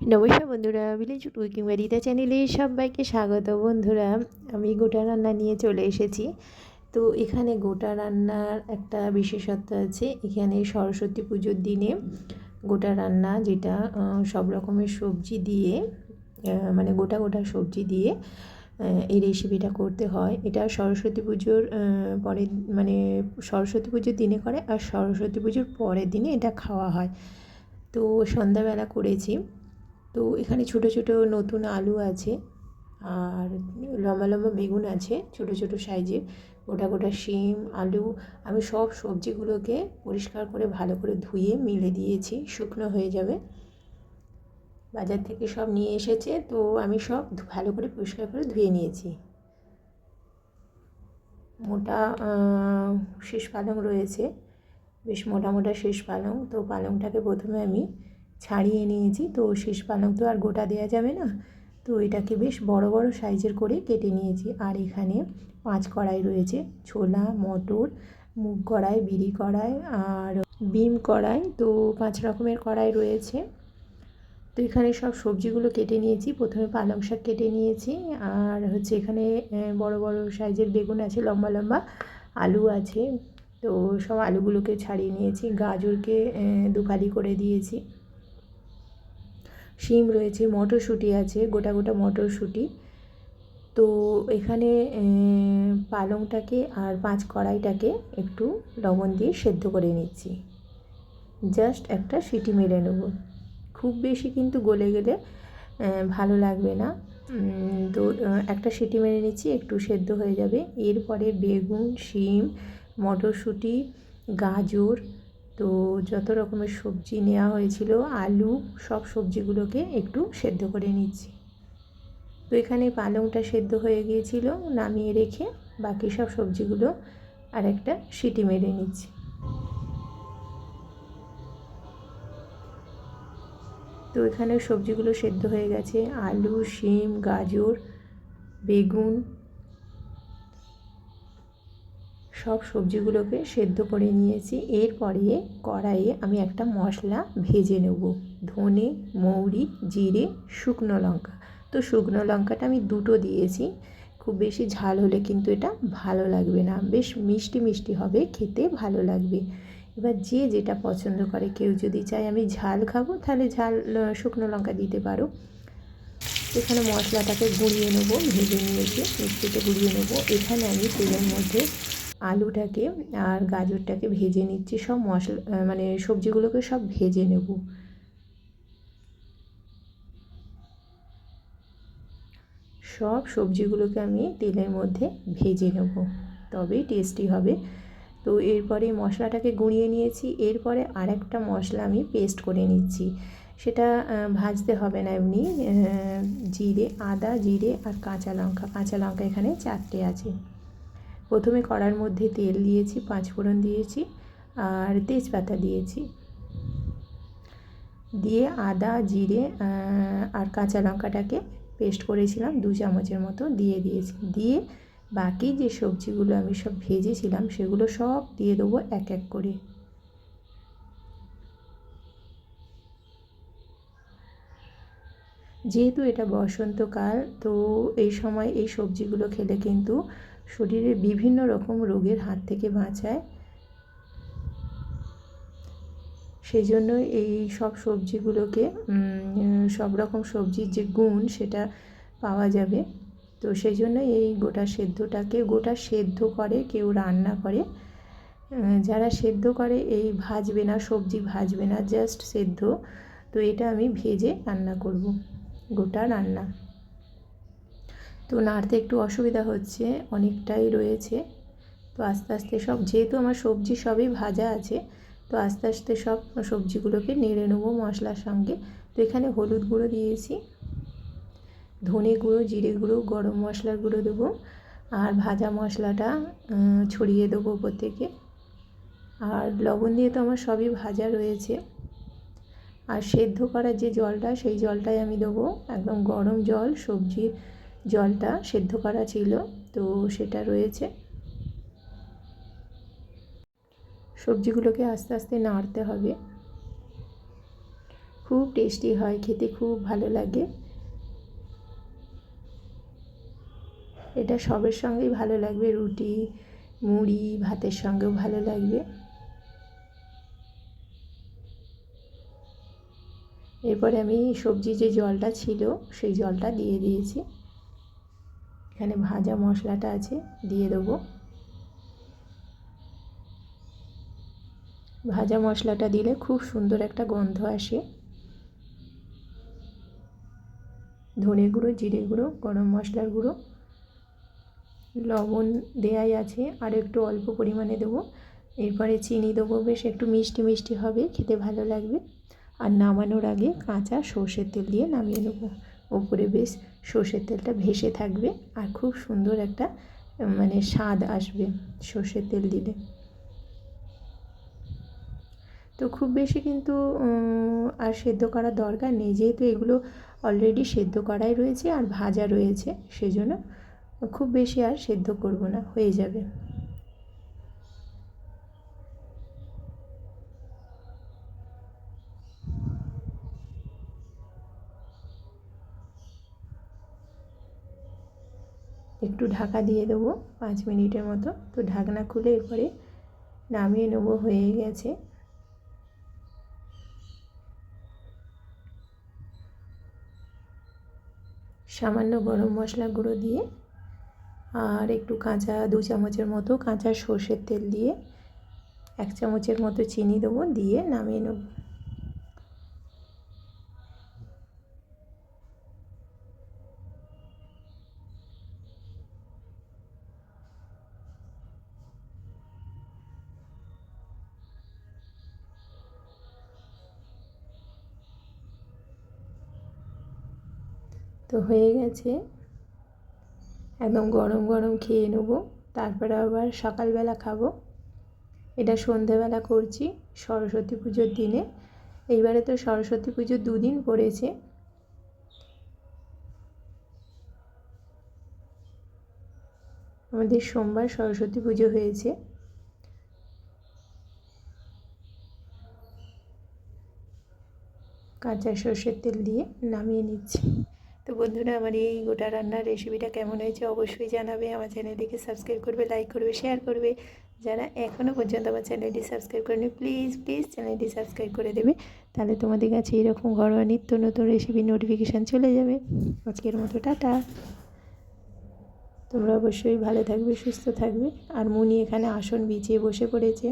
নমস্কার বন্ধুরা village cooking বাড়িতে চ্যানেলে সবাইকে স্বাগত বন্ধুরা। আমি গোটা রান্না নিয়ে চলে এসেছি। তো এখানে গোটা রান্নার একটা বিশেষত্ব আছে, এখানে সরস্বতী পুজোর দিনে গোটা রান্না যেটা সব রকমের সবজি দিয়ে মানে গোটা গোটা সবজি দিয়ে এই রেসিপিটা করতে হয়। এটা সরস্বতী পুজোর পরে মানে সরস্বতী পুজোর দিনে করে আর সরস্বতী পুজোর পরের দিনে এটা খাওয়া হয়। তো সন্ধ্যাবেলা করেছি। তো এখানে ছোট ছোট নতুন আলু আছে আর লম্বা লম্বা বেগুন আছে, ছোট ছোট সাইজের। গোটা গোটা শিম, আলু, আমি সব সবজিগুলোকে পরিষ্কার করে ভালো করে ধুয়ে মিলে দিয়েছি, শুকনো হয়ে যাবে। বাজার থেকে সব নিয়ে এসেছে, তো আমি সব ভালো করে পরিষ্কার করে ধুয়ে নিয়েছি। মোটা শেষ পালং রয়েছে, বেশ মোটা মোটা শেষ পালং। তো পালংটাকে প্রথমে আমি ছাড়িয়ে নিয়েছি। তো শেষ পালং তো আর গোটা দেওয়া যাবে না। তো এটাকে বেশ বড় বড় সাইজের করে কেটে নিয়েছি। আর এখানে পাঁচ কড়াই রয়েছে। ছোলা, মটর, মুগ কড়াই, বিড়ি কড়াই আর বিম কড়াই। তো পাঁচ রকমের কড়াই রয়েছে। তো এখানে সব সবজিগুলো কেটে নিয়েছি। প্রথমে পালং শাক কেটে নিয়েছি। আর হচ্ছে এখানে বড় বড় সাইজের বেগুন আছে, লম্বা লম্বা আলু আছে। তো সব আলুগুলোকে ছাড়িয়ে নিয়েছি। গাজরকে দুফালি করে দিয়েছি। শিম রয়েছে, মটরশুঁটি আছে, গোটা গোটা মটরশুঁটি। তো এখানে পালংটাকে আর পাঁচ কড়াইটাকে একটু লবণ দিয়ে সেদ্ধ করে নিচ্ছি। জাস্ট একটা সিটি মেরে নেব। খুব বেশি কিন্তু গলে গেলে ভালো লাগবে না। তো একটা সিটি মেরে নিচ্ছি, একটু সেদ্ধ হয়ে যাবে। এরপরে বেগুন, শিম, মটরশুঁটি, গাজর তো যত রকমের সবজি নেওয়া হয়েছিল, আলু, সব সবজিগুলোকে একটু সেদ্ধ করে নিচ্ছি। তো এখানে পালংটা সেদ্ধ হয়ে গিয়েছিল, নামিয়ে রেখে বাকি সব সবজিগুলো আর একটা সিটি মেরে নিচ্ছি। তো এখানে সবজিগুলো সেদ্ধ হয়ে গেছে, আলু, শিম, গাজর, বেগুন সব সবজিগুলোকে সেদ্ধ করে নিয়েছি। এরপরে কড়াইয়ে আমি একটা মশলা ভেজে নেব। ধনে, মৌরি, জিরে, শুকনো লঙ্কা। তো শুকনো লঙ্কাটা আমি দুটো দিয়েছি। খুব বেশি ঝাল হলে কিন্তু এটা ভালো লাগবে না। বেশ মিষ্টি মিষ্টি হবে, খেতে ভালো লাগবে। এবার যে যেটা পছন্দ করে, কেউ যদি চায় আমি ঝাল খাব, তাহলে ঝাল শুকনো লঙ্কা দিতে পারো। এখানে মশলাটাকে গুঁড়িয়ে নেব, ভেজে নিয়েছি, মিষ্টিতে গুঁড়িয়ে নেব। এখানে আমি তেলের মধ্যে আলুটাকে আর গাজরটাকে ভেজে নিচ্ছি। সব মশলা মানে সবজিগুলোকে সব ভেজে নেব। সব সবজিগুলোকে আমি তেলের মধ্যে ভেজে নেব। তবেই টেস্টি হবে। তো এরপরে মশলাটাকে গুঁড়িয়ে নিয়েছি। এরপরে আরেকটা মশলা আমি পেস্ট করে নিচ্ছি। সেটা ভাজতে হবে না এমনি জিরে, আদা, জিরে আর কাঁচা লঙ্কা। কাঁচা লঙ্কা এখানে চারটে আছে। প্রথমে কড়ার মধ্যে তেল দিয়েছি পাঁচফোড়ন দিয়েছি আর তেজপাতা দিয়েছি। দিয়ে আদা, জিরে আর কাঁচা লঙ্কাটাকে পেস্ট করেছিলাম দু চামচের মতো দিয়ে দিয়েছি। দিয়ে বাকি যে সবজিগুলো আমি সব ভেজেছিলাম সেগুলো সব দিয়ে দেবো এক এক করে। যেহেতু এটা বসন্তকাল, তো এই সময় এই সবজিগুলো খেলে কিন্তু শরীরে বিভিন্ন রকম রোগের হাত থেকে বাঁচায়। সেই জন্য এই সব সবজিগুলোকে সব রকম সবজির যে গুণ সেটা পাওয়া যাবে। তো সেই জন্য এই গোটা সেদ্ধটাকে, গোটা সেদ্ধ করে, কেউ রান্না করে। যারা সেদ্ধ করে, এই ভাজবে না, সবজি ভাজবে না জাস্ট সেদ্ধ। তো এটা আমি ভেজে রান্না করব, গোটা রান্না। তো নাড়তে একটু অসুবিধা হচ্ছে, অনেকটাই রয়েছে। তো আস্তে আস্তে সব, যেহেতু আমার সবজি সবই ভাজা আছে, তো আস্তে আস্তে সব সবজিগুলোকে নেড়ে নেব মশলার সঙ্গে। তো এখানে হলুদ গুঁড়ো দিয়েছি, ধনে গুঁড়ো, জিরে গুঁড়ো, গরম মশলার গুঁড়ো দেবো, আর ভাজা মশলাটা ছড়িয়ে দেবো ওপর থেকে। আর লবণ দিয়ে তো আমার সবই ভাজা রয়েছে। আর সেদ্ধ করার যে জলটা, সেই জলটাই আমি দেবো, একদম গরম জল, সবজির জলটা সেদ্ধ করা ছিল, তো সেটা রয়েছে। সবজিগুলোকে আস্তে আস্তে নাড়তে হবে। খুব টেস্টি হয়, খেতে খুব ভালো লাগে। এটা সবের সঙ্গেই ভালো লাগবে, রুটি, মুড়ি, ভাতের সঙ্গেও ভালো লাগবে। এরপরে আমি সবজি যে জলটা ছিল, সেই জলটা দিয়ে দিয়েছি। এখানে ভাজা মশলাটা আছে, দিয়ে দেবো। ভাজা মশলাটা দিলে খুব সুন্দর একটা গন্ধ আসে। ধনে গুঁড়ো, জিরে গুঁড়ো, গরম মশলার গুঁড়ো, লবণ দেয়াই আছে, আর একটু অল্প পরিমাণে দেবো। এরপরে চিনি দেবো, বেশ একটু মিষ্টি মিষ্টি হবে, খেতে ভালো লাগবে। আর নামানোর আগে কাঁচা সর্ষের তেল দিয়ে নামিয়ে নেব। ওপরে বেশ সর্ষের তেলটা ভেসে থাকবে আর খুব সুন্দর একটা মানে স্বাদ আসবে সর্ষের তেল দিলে। তো খুব বেশি কিন্তু আর সেদ্ধ করার দরকার নেই। যেহেতু এগুলো অলরেডি সেদ্ধ করাই রয়েছে আর ভাজা রয়েছে, সেজন্য খুব বেশি আর সেদ্ধ করব না, হয়ে যাবে। একটু ঢাকা দিয়ে দেবো পাঁচ মিনিটের মতো। তো ঢাকনা খুলে এরপরে নামিয়ে নেব, হয়ে গেছে। সামান্য গরম মশলা গুঁড়ো দিয়ে আর একটু কাঁচা দু চামচের মতো কাঁচা সর্ষের তেল দিয়ে এক চামচের মতো চিনি দেবো, দিয়ে নামিয়ে নেব। তো হয়ে গেছে। একদম গরম গরম খেয়ে নেব। তারপরে আবার সকালবেলা খাব। এটা সন্ধেবেলা করছি সরস্বতী পুজোর দিনে। এইবারে তো সরস্বতী পুজো দুদিন পড়েছে। আমাদের সোমবার সরস্বতী পুজো হয়েছে। কাঁচা সর্ষের তেল দিয়ে নামিয়ে নিচ্ছি। তো বন্ধুরা, আমার এই গোটা রান্নার রেসিপিটা কেমন হয়েছে অবশ্যই জানাবে। আমার চ্যানেলটিকে সাবস্ক্রাইব করবে লাইক করবে শেয়ার করবে। যারা এখনও পর্যন্ত আমার চ্যানেলটি সাবস্ক্রাইব করেনি প্লিজ প্লিজ চ্যানেলটি সাবস্ক্রাইব করে দেবে। তাহলে তোমাদের কাছে এরকম ঘরোয়া নিত্য নতুন রেসিপির নোটিফিকেশান চলে যাবে। আজকের মতো টাটা। তোমরা অবশ্যই ভালো থাকবে, সুস্থ থাকবে। আর মুনি এখানে আসন বিছিয়ে বসে পড়েছে।